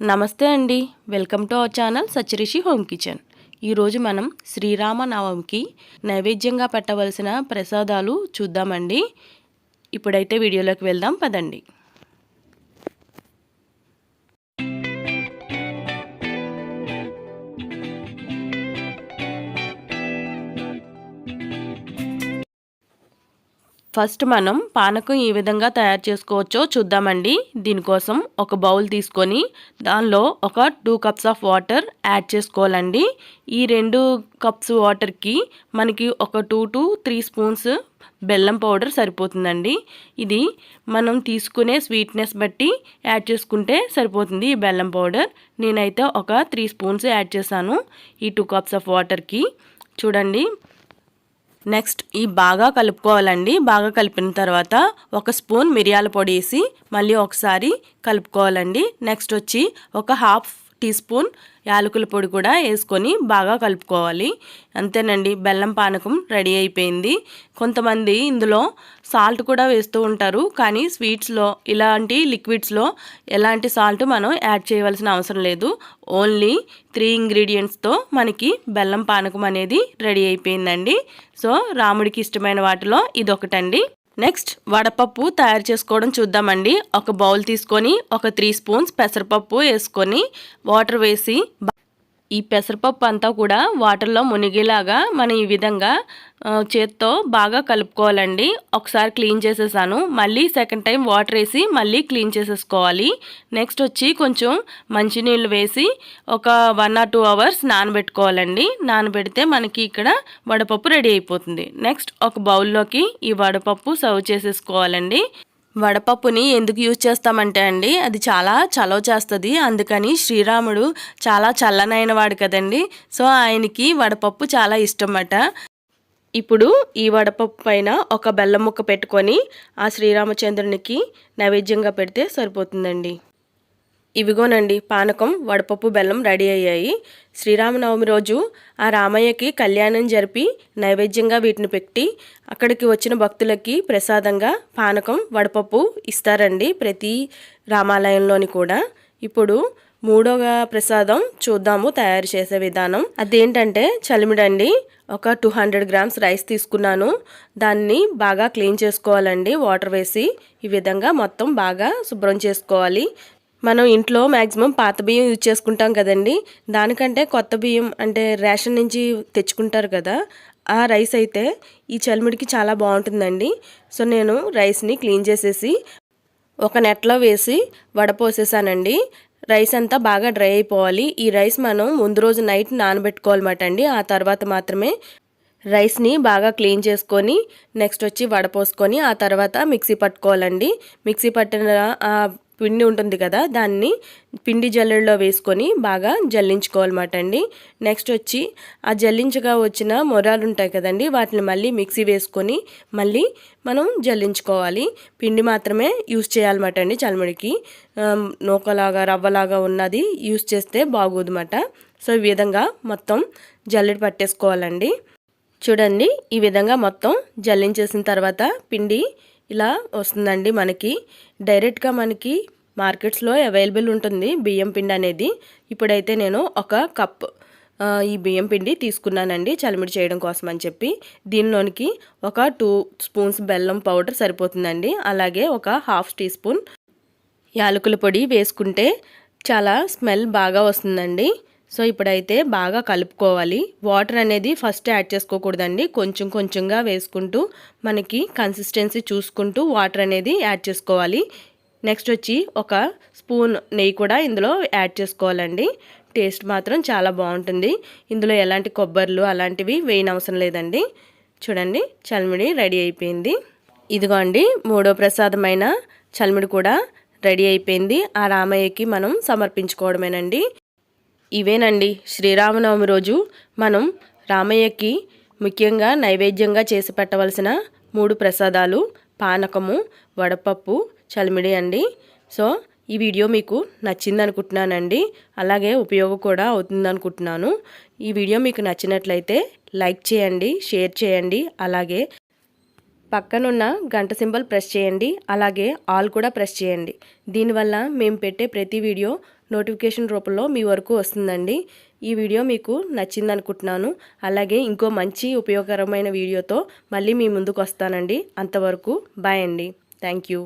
నమస్తే అండి. Welcome to our channel Sacharishi home kitchen. ఈరోజు మనం శ్రీరామ నవమికి నైవేద్యంగా పెట్టవలసిన ప్రసాదాలు చూద్దామండి. ఇప్పుడైతే వీడియోలోకి వెళ్దాం పదండి. ఫస్ట్ మనం పానకం ఈ విధంగా తయారు చేసుకోవచ్చో చూద్దామండి. దీనికోసం ఒక బౌల్ తీసుకొని దానిలో ఒక two cups of water add చేసుకోవాలండి. ఈ రెండు కప్స్ వాటర్కి మనకి ఒక టూ టు త్రీ స్పూన్స్ బెల్లం పౌడర్ సరిపోతుందండి. ఇది మనం తీసుకునే స్వీట్నెస్ బట్టి యాడ్ చేసుకుంటే సరిపోతుంది ఈ బెల్లం పౌడర్. నేనైతే ఒక త్రీ స్పూన్స్ యాడ్ చేశాను ఈ టూ కప్స్ ఆఫ్ వాటర్కి చూడండి. నెక్స్ట్ ఈ బాగా కలుపుకోవాలండి. బాగా కలిపిన తర్వాత ఒక స్పూన్ మిరియాల పొడి వేసి మళ్ళీ ఒకసారి కలుపుకోవాలండి. నెక్స్ట్ వచ్చి ఒక హాఫ్ టీ స్పూన్ యాలకుల పొడి కూడా వేసుకొని బాగా కలుపుకోవాలి. అంతేనండి బెల్లం పానకం రెడీ అయిపోయింది. కొంతమంది ఇందులో సాల్ట్ కూడా వేస్తూ ఉంటారు. కానీ స్వీట్స్లో ఇలాంటి లిక్విడ్స్లో ఎలాంటి సాల్ట్ మనం యాడ్ చేయవలసిన అవసరం లేదు. ఓన్లీ త్రీ ఇంగ్రీడియంట్స్తో మనకి బెల్లం పానకం అనేది రెడీ అయిపోయిందండి. సో రాముడికి ఇష్టమైన వాటిలో ఇదొకటండి. నెక్స్ట్ వడపప్పు తయారు చేసుకోవడం చూద్దామండి. ఒక బౌల్ తీసుకొని ఒక త్రీ స్పూన్స్ పెసరపప్పు వేసుకొని వాటర్ వేసి ఈ పెసరపప్పు అంతా కూడా వాటర్లో మునిగేలాగా మనం ఈ విధంగా చేత్తో బాగా కలుపుకోవాలండి. ఒకసారి క్లీన్ చేసేసాను. మళ్ళీ సెకండ్ టైం వాటర్ వేసి మళ్ళీ క్లీన్ చేసేసుకోవాలి. నెక్స్ట్ వచ్చి కొంచెం మంచినీళ్ళు వేసి ఒక వన్ ఆర్ టూ అవర్స్ నానబెట్టుకోవాలండి. నానబెడితే మనకి ఇక్కడ వడపప్పు రెడీ అయిపోతుంది. నెక్స్ట్ ఒక బౌల్లోకి ఈ వడపప్పు సర్వ్ చేసేసుకోవాలండి. వడపప్పుని ఎందుకు యూజ్ చేస్తామంటే అండి అది చాలా చలవ చేస్తుంది. అందుకని శ్రీరాముడు చాలా చల్లనైన వాడు కదండి. సో ఆయనకి వడపప్పు చాలా ఇష్టమట. ఇప్పుడు ఈ వడపప్పు పైన ఒక బెల్లం ముక్క పెట్టుకొని ఆ శ్రీరామచంద్రునికి నైవేద్యంగా పెడితే సరిపోతుందండి. ఇవిగోనండి పానకం వడపప్పు బెల్లం రెడీ అయ్యాయి. శ్రీరామనవమి రోజు ఆ రామయ్యకి కళ్యాణం జరిపి నైవేద్యంగా వీటిని పెట్టి అక్కడికి వచ్చిన భక్తులకి ప్రసాదంగా పానకం వడపప్పు ఇస్తారండి ప్రతి రామాలయంలోని కూడా. ఇప్పుడు మూడవ ప్రసాదం చూద్దాము తయారు చేసే విధానం. అదేంటంటే చలిమిడండి ఒక టూ హండ్రెడ్ గ్రామ్స్ రైస్ తీసుకున్నాను. దాన్ని బాగా క్లీన్ చేసుకోవాలండి వాటర్ వేసి ఈ విధంగా మొత్తం బాగా శుభ్రం చేసుకోవాలి. మనం ఇంట్లో మ్యాక్సిమం పాత బియ్యం యూజ్ చేసుకుంటాం కదండి. దానికంటే కొత్త బియ్యం అంటే రేషన్ నుంచి తెచ్చుకుంటారు కదా. ఆ రైస్ అయితే ఈ చలిమిడికి చాలా బాగుంటుందండి. సో నేను రైస్ని క్లీన్ చేసేసి ఒక నెట్లో వేసి వడపోసేసానండి. రైస్ అంతా బాగా డ్రై అయిపోవాలి. ఈ రైస్ మనం ముందు రోజు నైట్ నానబెట్టుకోవాలన్నమాట అండి. ఆ తర్వాత మాత్రమే రైస్ని బాగా క్లీన్ చేసుకొని నెక్స్ట్ వచ్చి వడపోసుకొని ఆ తర్వాత మిక్సీ పట్టుకోవాలండి. మిక్సీ పట్టిన పిండి ఉంటుంది కదా దాన్ని పిండి జల్లెడలో వేసుకొని బాగా జల్లించుకోవాలన్నమాట అండి. నెక్స్ట్ వచ్చి ఆ జల్లించగా వచ్చిన మొరాలు ఉంటాయి కదండి వాటిని మళ్ళీ మిక్సీ వేసుకొని మళ్ళీ మనం జల్లించుకోవాలి. పిండి మాత్రమే యూస్ చేయాలన్నమాట అండి చల్మడికి. నూకలాగా రవ్వలాగా ఉన్నది యూస్ చేస్తే బాగోదన్నమాట. సో ఈ విధంగా మొత్తం జల్లెడ పట్టేసుకోవాలండి. చూడండి ఈ విధంగా మొత్తం జల్లించేసిన తర్వాత పిండి ఇలా వస్తుందండి మనకి. డైరెక్ట్గా మనకి మార్కెట్స్లో అవైలబుల్ ఉంటుంది బియ్యం పిండి అనేది. ఇప్పుడైతే నేను ఒక కప్ ఈ బియ్యం పిండి తీసుకున్నానండి చలిమిడి చేయడం కోసం అని చెప్పి. దీనిలోనికి ఒక టూ స్పూన్స్ బెల్లం పౌడర్ సరిపోతుందండి. అలాగే ఒక హాఫ్ టీ స్పూన్ యాలకుల పొడి వేసుకుంటే చాలా స్మెల్ బాగా వస్తుందండి. సో ఇప్పుడైతే బాగా కలుపుకోవాలి. వాటర్ అనేది ఫస్ట్ యాడ్ చేసుకోకూడదండి. కొంచెం కొంచెంగా వేసుకుంటూ మనకి కన్సిస్టెన్సీ చూసుకుంటూ వాటర్ అనేది యాడ్ చేసుకోవాలి. నెక్స్ట్ వచ్చి ఒక స్పూన్ నెయ్యి కూడా ఇందులో యాడ్ చేసుకోవాలండి. టేస్ట్ మాత్రం చాలా బాగుంటుంది. ఇందులో ఎలాంటి కొబ్బరిలు అలాంటివి వేయనవసరం లేదండి. చూడండి చల్మిడి రెడీ అయిపోయింది. ఇదిగో అండి మూడో ప్రసాదమైన చల్మిడి కూడా రెడీ అయిపోయింది. ఆ రామయ్యకి మనం సమర్పించుకోవడమేనండి. ఇవేనండి. శ్రీరామనవమి రోజు మనం రామయ్యకి ముఖ్యంగా నైవేద్యంగా చేసి పెట్టవలసిన మూడు ప్రసాదాలు పానకము వడపప్పు చలిమిడి అండి. సో ఈ వీడియో మీకు నచ్చింది అనుకుంటున్నానండి అలాగే ఉపయోగం కూడా అవుతుంది అనుకుంటున్నాను ఈ వీడియో మీకు నచ్చినట్లయితే లైక్ చేయండి షేర్ చేయండి అలాగే పక్కనున్న గంట సింబల్ ప్రెస్ చేయండి అలాగే ఆల్ కూడా ప్రెస్ చేయండి. దీనివల్ల మేము పెట్టే ప్రతి వీడియో నోటిఫికేషన్ రూపంలో మీ వరకు వస్తుందండి. ఈ వీడియో మీకు నచ్చింది అనుకుంటున్నాను అలాగే ఇంకో మంచి ఉపయోగకరమైన వీడియోతో మళ్ళీ మీ ముందుకు వస్తానండి. అంతవరకు బాయ్ అండి. Thank you.